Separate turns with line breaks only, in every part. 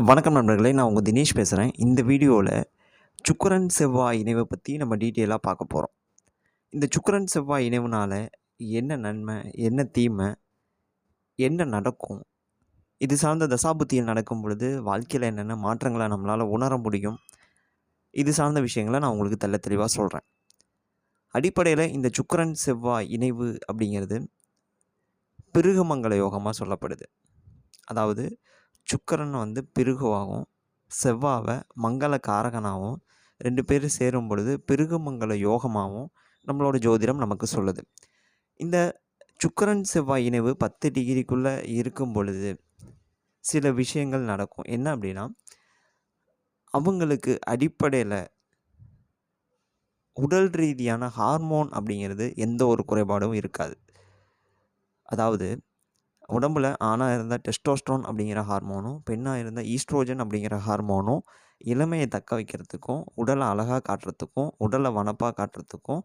வணக்கம் நண்பர்களே நான் உங்கள் தினேஷ் பேசுகிறேன். இந்த வீடியோவில் சுக்கரன் செவ்வாய் இணைவை பற்றி நம்ம டீட்டெயிலாக பார்க்க போகிறோம். இந்த சுக்கரன் செவ்வாய் இணைவுனால் என்ன நன்மை என்ன தீமை என்ன நடக்கும் இது சார்ந்த தசாபுத்தியில் நடக்கும் பொழுது வாழ்க்கையில் என்னென்ன மாற்றங்களை நம்மளால் உணர முடியும் இது சார்ந்த விஷயங்களை நான் உங்களுக்கு தெல்ல தெளிவாக சொல்கிறேன். அடிப்படையில் இந்த சுக்கரன் செவ்வாய் இணைவு அப்படிங்கிறது பிருகமங்கல யோகமாக சொல்லப்படுது. அதாவது சுக்கரன் வந்து பிருகுவாகவும் செவ்வாவை மங்கள காரகனாகவும் ரெண்டு பேரும் சேரும் பொழுது பிருகுமங்கல யோகமாகவும் நம்மளோட ஜோதிடம் நமக்கு சொல்லுது. இந்த சுக்கரன் செவ்வாய் இணைவு பத்து டிகிரிக்குள்ளே இருக்கும் பொழுது சில விஷயங்கள் நடக்கும். என்ன அப்படின்னா அவங்களுக்கு அடிப்படையில் உடல் ரீதியான ஹார்மோன் அப்படிங்கிறது எந்த ஒரு குறைபாடும் இருக்காது. அதாவது உடம்புல ஆணாக இருந்தால் டெஸ்டோஸ்ட்ரோன் அப்படிங்கிற ஹார்மோனும் பெண்ணாக இருந்தால் ஈஸ்ட்ரோஜன் அப்படிங்கிற ஹார்மோனும் இளமையை தக்க வைக்கிறதுக்கும் உடலை அழகாக காட்டுறதுக்கும் உடலை வனப்பாக காட்டுறதுக்கும்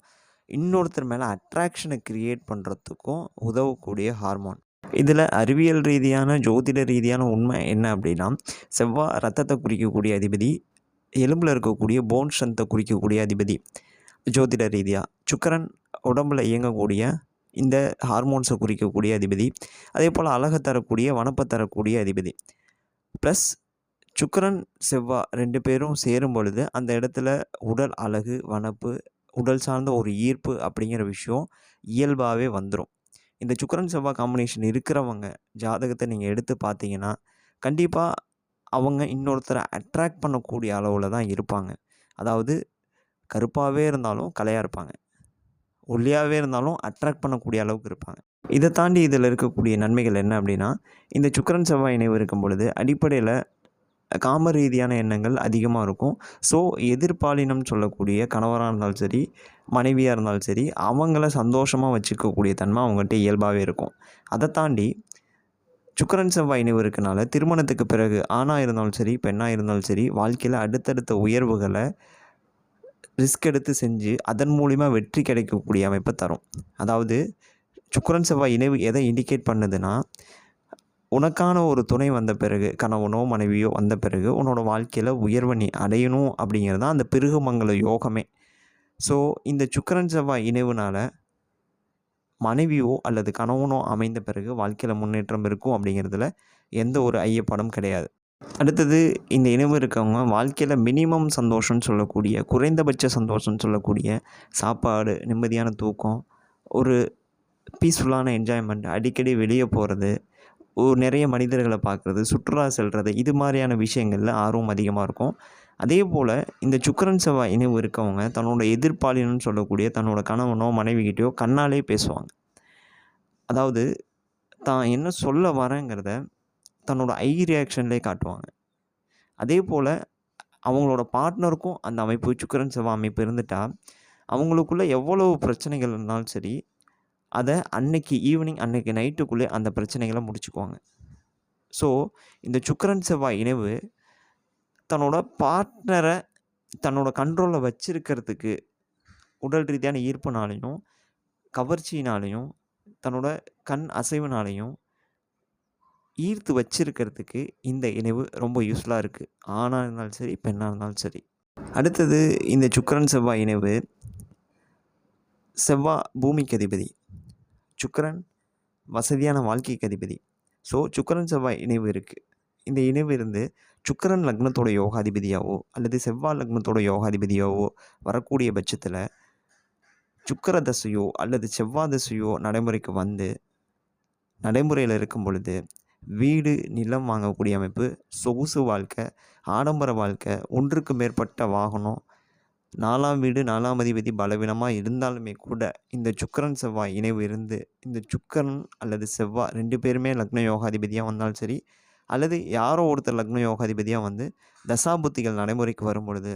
இன்னொருத்தர் மேலே அட்ராக்ஷனை க்ரியேட் பண்ணுறதுக்கும் உதவக்கூடிய ஹார்மோன். இதில் அறிவியல் ரீதியான ஜோதிட ரீதியான உண்மை என்ன அப்படின்னா செவ்வாய் ரத்தத்தை குறிக்கக்கூடிய அதிபதி எலும்பில் இருக்கக்கூடிய போன் ஸ்ட்ரென்த்தை குறிக்கக்கூடிய அதிபதி ஜோதிட ரீதியாக சுக்கரன் உடம்பில் இயங்கக்கூடிய இந்த ஹார்மோன்ஸை குறிக்கக்கூடிய அதிபதி. அதே போல் அழகை தரக்கூடிய வனப்பை தரக்கூடிய அதிபதி. ப்ளஸ் சுக்கரன் செவ்வா ரெண்டு பேரும் சேரும் பொழுது அந்த இடத்துல உடல் அழகு வனப்பு உடல் சார்ந்த ஒரு ஈர்ப்பு அப்படிங்கிற விஷயம் இயல்பாகவே வந்துடும் இந்த சுக்கரன் செவ்வாய் காம்பினேஷன் இருக்கிறவங்க ஜாதகத்தை நீங்கள் எடுத்து பார்த்தீங்கன்னா கண்டிப்பாக அவங்க இன்னொருத்தரை அட்ராக்ட் பண்ணக்கூடிய அளவில் தான் இருப்பாங்க. அதாவது கருப்பாகவே இருந்தாலும் கலையாக இருப்பாங்க. ஒல்லியாகவே இருந்தாலும் அட்ராக்ட் பண்ணக்கூடிய அளவுக்கு இருப்பாங்க. இதை தாண்டி இதில் இருக்கக்கூடிய நன்மைகள் என்ன அப்படின்னா இந்த சுக்கரன் செவ்வாய் இணைவு இருக்கும் பொழுது அடிப்படையில் காம ரீதியான எண்ணங்கள் அதிகமாக இருக்கும். ஸோ எதிர்பாலினம் சொல்லக்கூடிய கணவராக இருந்தாலும் சரி மனைவியாக இருந்தாலும் சரி அவங்கள சந்தோஷமாக வச்சுக்கக்கூடிய தன்மை அவங்ககிட்ட இயல்பாகவே இருக்கும். அதை தாண்டி சுக்கரன் செவ்வாய் இணைவு இருக்கனால திருமணத்துக்கு பிறகு ஆணாக இருந்தாலும் சரி பெண்ணாக இருந்தாலும் சரி வாழ்க்கையில் அடுத்தடுத்த உயர்வுகளை ரிஸ்க் எடுத்து செஞ்சு அதன் மூலிமா வெற்றி கிடைக்கக்கூடிய அமைப்பை தரும். அதாவது சுக்கரன் செவ்வாய் இணைவு எதை இண்டிகேட் பண்ணுதுன்னா உனக்கான ஒரு துணை வந்த பிறகு கணவனோ மனைவியோ வந்த பிறகு உன்னோட வாழ்க்கையில் உயர்வை நீ அடையணும் அப்படிங்கிறது தான் அந்த பிருகுமங்கல யோகமே. ஸோ இந்த சுக்கரன் செவ்வாய் இணைவுனால் மனைவியோ அல்லது கணவனோ அமைந்த பிறகு வாழ்க்கையில் முன்னேற்றம் இருக்கும் அப்படிங்கிறதுல எந்த ஒரு ஐயப்படம் கிடையாது. அடுத்தது இந்த இனவு இருக்கவங்க வாழ்க்கையில் மினிமம் சந்தோஷம்னு சொல்லக்கூடிய குறைந்தபட்ச சந்தோஷம்னு சொல்லக்கூடிய சாப்பாடு நிம்மதியான தூக்கம் ஒரு பீஸ்ஃபுல்லான என்ஜாய்மெண்ட் அடிக்கடி வெளியே போகிறது ஒரு நிறைய மனிதர்களை பார்க்குறது சுற்றுலா செல்வது இது மாதிரியான விஷயங்களில் ஆர்வம் அதிகமாக இருக்கும். அதே போல் இந்த சுக்கரன் செவ்வாய் இணைவு இருக்கவங்க தன்னோட எதிர்ப்பாளினு சொல்லக்கூடிய தன்னோட கணவனோ மனைவிக்கிட்டேயோ கண்ணாலே பேசுவாங்க. அதாவது தான் என்ன சொல்ல வரேங்கிறத தன்னோட ஐ ரியாக்ஷன்லேயே காட்டுவாங்க. அதே போல் அவங்களோட பார்ட்னருக்கும் அந்த அமைப்பு சுக்கரன் செவ்வாய் அமைப்பு இருந்துட்டால் அவங்களுக்குள்ளே எவ்வளவு பிரச்சனைகள் இருந்தாலும் சரி அதை அன்னைக்கு ஈவினிங் அன்னைக்கு நைட்டுக்குள்ளே அந்த பிரச்சனைகளை முடிச்சுக்குவாங்க. ஸோ இந்த சுக்கரன் செவ்வாய் இணைவு தன்னோட பார்ட்னரை தன்னோட கண்ட்ரோலில் வச்சிருக்கிறதுக்கு உடல் ரீதியான ஈர்ப்புனாலையும் கவர்ச்சியினாலையும் தன்னோட கண் அசைவுனாலையும் ஈர்த்து வச்சிருக்கிறதுக்கு இந்த இணைவு ரொம்ப யூஸ்ஃபுல்லாக இருக்குது ஆணாக இருந்தாலும் சரி பெண்ணாக இருந்தாலும் சரி. அடுத்தது இந்த சுக்கரன் செவ்வாய் இணைவு. செவ்வாய் பூமிக்கு அதிபதி. சுக்கரன் வசதியான வாழ்க்கைக்கு அதிபதி. ஸோ சுக்கரன் செவ்வாய் இணைவு இருக்குது இந்த இணைவு இருந்து சுக்கரன் லக்னத்தோட யோகாதிபதியாவோ அல்லது செவ்வாய் லக்னத்தோட யோகாதிபதியாவோ வரக்கூடிய பட்சத்தில் சுக்கர தசையோ அல்லது செவ்வாய் தசையோ நடைமுறைக்கு வந்து நடைமுறையில் இருக்கும் பொழுது வீடு நிலம் வாங்கக்கூடிய அமைப்பு சொகுசு வாழ்க்கை ஆடம்பர வாழ்க்கை ஒன்றுக்கு மேற்பட்ட வாகனம். நாலாம் வீடு நாலாம் அதிபதி பலவீனமாக இருந்தாலுமே கூட இந்த சுக்கரன் செவ்வாய் இணைவு இருந்து இந்த சுக்கரன் அல்லது செவ்வாய் ரெண்டு பேருமே லக்ன யோகாதிபதியாக வந்தாலும் சரி அல்லது யாரோ ஒருத்தர் லக்ன யோகாதிபதியாக வந்து தசாபுத்திகள் நடைமுறைக்கு வரும் பொழுது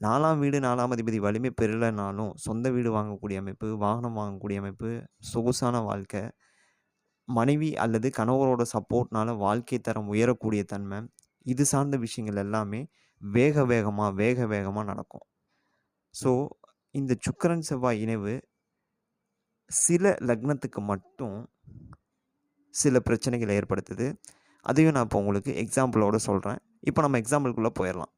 நாலாம் வீடு நாலாம் அதிபதி வலிமை பெறலைனாலும் சொந்த வீடு வாங்கக்கூடிய அமைப்பு வாகனம் வாங்கக்கூடிய அமைப்பு சொகுசான வாழ்க்கை மனைவி அல்லது கணவரோட சப்போர்ட்னால வாழ்க்கை தரம் உயரக்கூடிய தன்மை இது சார்ந்த விஷயங்கள் எல்லாமே வேக வேகமாக வேக வேகமாக நடக்கும். ஸோ இந்த சுக்கரன் செவ்வாய் இணைவு சில லக்னத்துக்கு மட்டும் சில பிரச்சனைகளை ஏற்படுத்துது. அதையும் நான் இப்போ உங்களுக்கு எக்ஸாம்பிளோடு சொல்கிறேன் இப்போ நம்ம எக்ஸாம்பிளுக்குள்ளே போயிடலாம்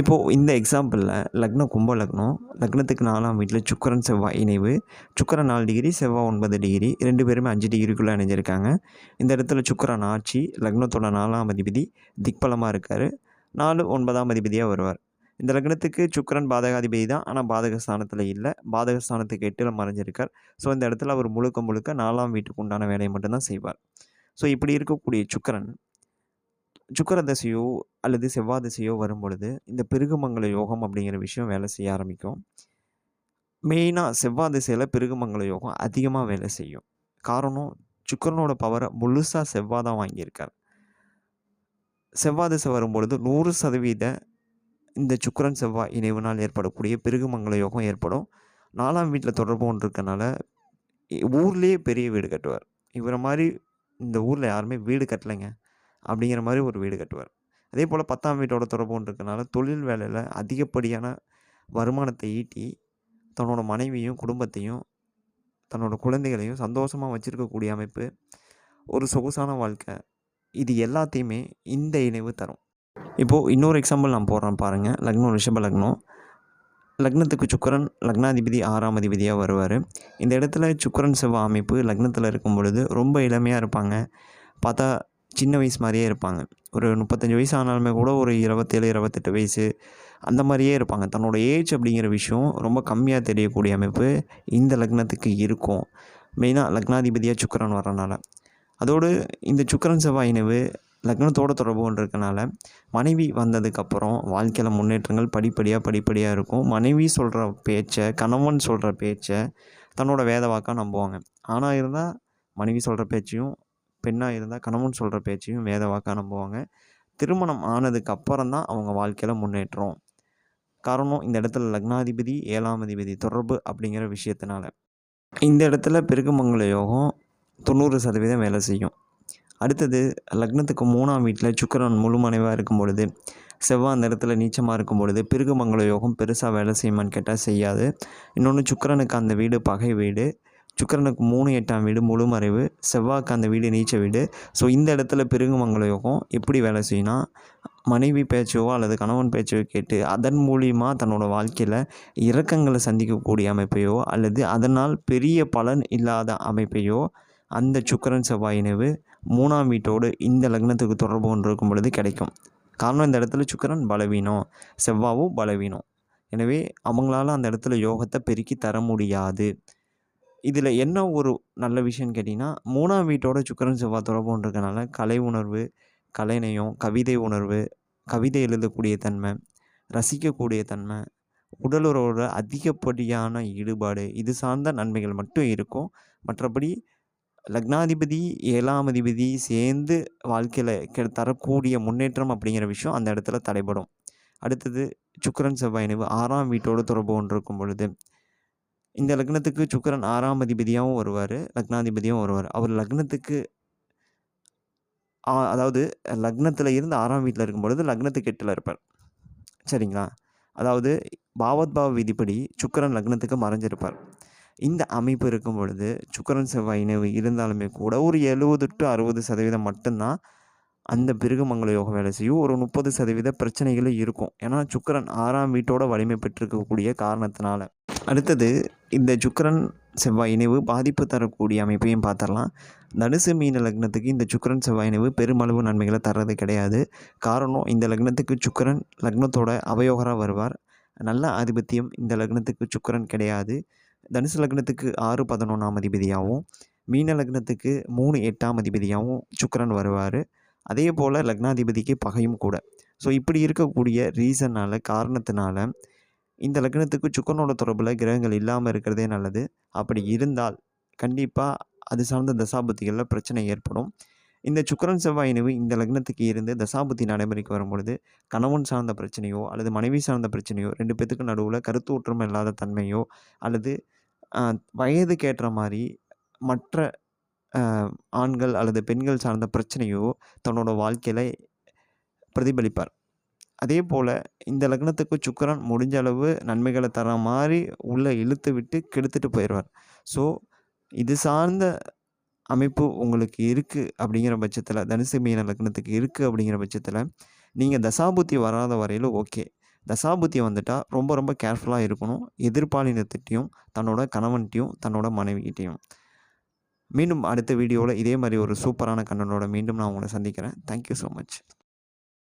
இப்போது இந்த எக்ஸாம்பிளில் லக்னம் கும்ப லக்னம் லக்னத்துக்கு நாலாம் வீட்டில் சுக்கரன் செவ்வாய் இணைவு. சுக்கரன் நாலு டிகிரி செவ்வாய் ஒன்பது டிகிரி ரெண்டு பேருமே அஞ்சு டிகிரிக்குள்ளே இணைஞ்சிருக்காங்க. இந்த இடத்துல சுக்கரன் ஆட்சி லக்னத்தோட நாலாம் அதிபதி திக்பலமாக இருக்கார். நாலு ஒன்பதாம் அதிபதியாக வருவார். இந்த லக்னத்துக்கு சுக்கரன் பாதகாதிபதி தான். ஆனால் பாதக ஸ்தானத்தில் இல்லை. பாதக ஸ்தானத்துக்கு எட்டில் மறைஞ்சிருக்கார். ஸோ இந்த இடத்துல அவர் முழுக்க முழுக்க நாலாம் வீட்டுக்கு உண்டான வேலையை மட்டும்தான் செய்வார். ஸோ இப்படி இருக்கக்கூடிய சுக்கரன் சுக்கர தசையோ அல்லது செவ்வாய் திசையோ வரும் பொழுது இந்த பெருகுமங்கல யோகம் அப்படிங்கிற விஷயம் வேலை செய்ய ஆரம்பிக்கும். மெயினாக செவ்வாய் திசையில் பெருகுமங்கல யோகம் அதிகமாக வேலை செய்யும். காரணம் சுக்கரனோட பவரை முழுசாக செவ்வாய் தான் வாங்கியிருக்கார். செவ்வாய் திசை வரும்பொழுது நூறு சதவீத இந்த சுக்கரன் செவ்வாய் இணைவுனால் ஏற்படக்கூடிய பெருகுமங்கல யோகம் ஏற்படும். நாலாம் வீட்டில் தொடர்பு ஒன்று இருக்கனால ஊர்லேயே பெரிய வீடு கட்டுவார். இவரை மாதிரி இந்த ஊரில் யாருமே வீடு கட்டலைங்க. அப்படிங்கிற மாதிரி ஒரு வீடு கட்டுவார். அதே போல் பத்தாம் வீட்டோட தொடர்புன்னு இருக்கனால தொழில் வேலையில் அதிகப்படியான வருமானத்தை ஈட்டி தன்னோட மனைவியும் குடும்பத்தையும் தன்னோட குழந்தைகளையும் சந்தோஷமாக வச்சுருக்கக்கூடிய அமைப்பு ஒரு சொகுசான வாழ்க்கை இது எல்லாத்தையுமே இந்த இணைவு தரும். இப்போது இன்னொரு எக்ஸாம்பிள் நான் போடுறேன் பாருங்கள் லக்னம் ரிஷப லக்னம் லக்னத்துக்கு சுக்கரன் லக்னாதிபதி ஆறாம் அதிபதியாக வருவார். இந்த இடத்துல சுக்கரன் செவ்வாய் அமைப்பு லக்னத்தில் இருக்கும் பொழுது ரொம்ப இளமையாக இருப்பாங்க. பார்த்தா சின்ன வயசு மாதிரியே இருப்பாங்க. ஒரு முப்பத்தஞ்சு வயசு ஆனாலுமே கூட ஒரு இருபத்தேழு இருபத்தெட்டு வயசு அந்த மாதிரியே இருப்பாங்க. தன்னோட ஏஜ் அப்படிங்கிற விஷயம் ரொம்ப கம்மியாக தெரியக்கூடிய அமைப்பு இந்த லக்னத்துக்கு இருக்கும். மெயினாக லக்னாதிபதியாக சுக்கரன் வரனால அதோடு இந்த சுக்கரன் செவ்வாய் இணைவு லக்னத்தோட தொடர்பு ஒன்று இருக்கனால மனைவி வந்ததுக்கப்புறம் வாழ்க்கையில் முன்னேற்றங்கள் படிப்படியாக படிப்படியாக இருக்கும். மனைவி சொல்கிற பேச்சை கணவன் சொல்கிற பேச்சை தன்னோட வேத வாக்காக நம்புவாங்க. ஆனால் இருந்தால் மனைவி சொல்கிற பேச்சையும் பெண்ணாக இருந்தால் கணவன் சொல்கிற பேச்சையும் வேத வாக்காக நம்புவாங்க. திருமணம் ஆனதுக்கு அப்புறம் தான் அவங்க வாழ்க்கையில் முன்னேற்றம். காரணம் இந்த இடத்துல லக்னாதிபதி ஏழாம் அதிபதி தொடர்பு அப்படிங்கிற விஷயத்தினால. இந்த இடத்துல பெருகுமங்கல யோகம் தொண்ணூறு சதவீதம் வேலை செய்யும். அடுத்தது லக்னத்துக்கு மூணாம் வீட்டில் சுக்கரன் முழுமனைவாக இருக்கும் பொழுது செவ்வாய் அந்த இடத்துல நீச்சமாக இருக்கும் பொழுது பிருகுமங்கல யோகம் பெருசாக வேலை செய்யுமான்னு கேட்டால் செய்யாது. இன்னொன்று சுக்கரனுக்கு அந்த வீடு பகை வீடு. சுக்கரனுக்கு மூணு எட்டாம் வீடு முழுமறைவு செவ்வாய்க்கு அந்த வீடு நீச்ச வீடு. ஸோ இந்த இடத்துல பெருங்குமங்கல யோகம் எப்படி வேலை செய்யணும்னா மனைவி பேச்சோ அல்லது கணவன் பேச்சையோ கேட்டு அதன் மூலியமாக தன்னோட வாழ்க்கையில் இறக்கங்களை சந்திக்கக்கூடிய அமைப்பையோ அல்லது அதனால் பெரிய பலன் இல்லாத அமைப்பையோ அந்த சுக்கரன் செவ்வாய் இணைவு மூணாம் வீட்டோடு இந்த லக்னத்துக்கு தொடர்பு கொண்டு இருக்கும் பொழுது கிடைக்கும். காரணம் இந்த இடத்துல சுக்கரன் பலவீனம். செவ்வாவும் பலவீனம். எனவே அவங்களால அந்த இடத்துல யோகத்தை பெருக்கி தர முடியாது. இதில் என்ன ஒரு நல்ல விஷயம்னு கேட்டிங்கன்னா மூணாம் வீட்டோட சுக்கரன் செவ்வாய் தொடர்பு இருக்கனால கலை உணர்வு கலைநயம் கவிதை உணர்வு கவிதை எழுதக்கூடிய தன்மை ரசிக்கக்கூடிய தன்மை உடலுறவோட அதிகப்படியான ஈடுபாடு இது சார்ந்த நன்மைகள் மட்டும் இருக்கும். மற்றபடி லக்னாதிபதி ஏழாம் அதிபதி சேர்ந்து வாழ்க்கையில் கெ தரக்கூடிய முன்னேற்றம் அப்படிங்கிற விஷயம் அந்த இடத்துல தடைபடும். அடுத்தது சுக்கரன் செவ்வாய் நினைவு ஆறாம் வீட்டோடு தொடர்பு இருக்கும் பொழுது இந்த லக்னத்துக்கு சுக்கரன் ஆறாம் அதிபதியாகவும் வருவார் லக்னாதிபதியாகவும் வருவார். அவர் லக்னத்துக்கு அதாவது லக்னத்தில் இருந்து ஆறாம் வீட்டில் இருக்கும் பொழுது லக்னத்துக்கு எட்டில் இருப்பார். சரிங்களா? அதாவது பாவத்பாவ விதிப்படி சுக்கரன் லக்னத்துக்கு மறைஞ்சிருப்பார். இந்த அமைப்பு இருக்கும் பொழுது சுக்கரன் செவ்வாய் இணைவு இருந்தாலுமே கூட ஒரு எழுபது டு அறுபது சதவீதம் மட்டும்தான் அந்த பிருகமங்கல யோகம் வேலை செய்யும். ஒரு முப்பது சதவீத பிரச்சனைகளும் இருக்கும். ஏன்னா சுக்கரன் ஆறாம் வீட்டோட வலிமை பெற்றிருக்கக்கூடிய காரணத்தினால. அடுத்தது இந்த சுக்கரன் செவ்வாய் இணைவு பாதிப்பு தரக்கூடிய அமைப்பையும் பார்த்துடலாம். தனுசு மீன லக்னத்துக்கு இந்த சுக்கரன் செவ்வாய் இணைவு பெருமளவு நன்மைகளை தர்றது கிடையாது. காரணம் இந்த லக்னத்துக்கு சுக்கரன் லக்னத்தோட அவயோகராக வருவார். நல்ல ஆதிபத்தியம் இந்த லக்னத்துக்கு சுக்கரன் கிடையாது. தனுசு லக்னத்துக்கு ஆறு பதினொன்றாம் அதிபதியாகவும் மீன லக்னத்துக்கு மூணு எட்டாம் அதிபதியாகவும் சுக்கரன் வருவார். அதே போல் லக்னாதிபதிக்கு பகையும் கூட. ஸோ இப்படி இருக்கக்கூடிய ரீசனால் காரணத்தினால இந்த லக்னத்துக்கு சுக்கரனோட தொடர்பில் கிரகங்கள் இல்லாமல் இருக்கிறதே நல்லது. அப்படி இருந்தால் கண்டிப்பாக அது சார்ந்த தசாபுத்திகளில் பிரச்சனை ஏற்படும். இந்த சுக்கரன் செவ்வாய் இணைவு இந்த லக்னத்துக்கு இருந்து தசாபுத்தி நடைமுறைக்கு வரும்பொழுது கணவன் சார்ந்த பிரச்சனையோ அல்லது மனைவி சார்ந்த பிரச்சனையோ ரெண்டு பேத்துக்கு நடுவில் கருத்து ஒற்றுமை இல்லாத தன்மையோ அல்லது வயதுக்கு ஏற்ற மாதிரி மற்ற ஆண்கள் அல்லது பெண்கள் சார்ந்த பிரச்சனையோ தன்னோட வாழ்க்கையில் பிரதிபலிப்பார். அதே போல் இந்த லக்னத்துக்கு சுக்கரன் முடிஞ்ச அளவு நன்மைகளை தர மாதிரி உள்ளே இழுத்து விட்டு கெடுத்துட்டு போயிடுவார் ஸோ இது சார்ந்த அமைப்பு உங்களுக்கு இருக்குது அப்படிங்கிற பட்சத்தில் தனுசு மீன லக்னத்துக்கு இருக்குது அப்படிங்கிற பட்சத்தில் நீங்கள் தசாபுத்தி வராத வரையிலும் ஓகே. தசாபுத்தி வந்துட்டால் ரொம்ப ரொம்ப கேர்ஃபுல்லாக இருக்கணும் எதிர்பாலினத்திட்டையும் தன்னோட கணவன்கிட்டையும் தன்னோட மனைவிகிட்டையும். மீண்டும் அடுத்த வீடியோவில் இதே மாதிரி ஒரு சூப்பரான கண்ணனோட மீண்டும் நான் உங்களை சந்திக்கிறேன். Thank you so much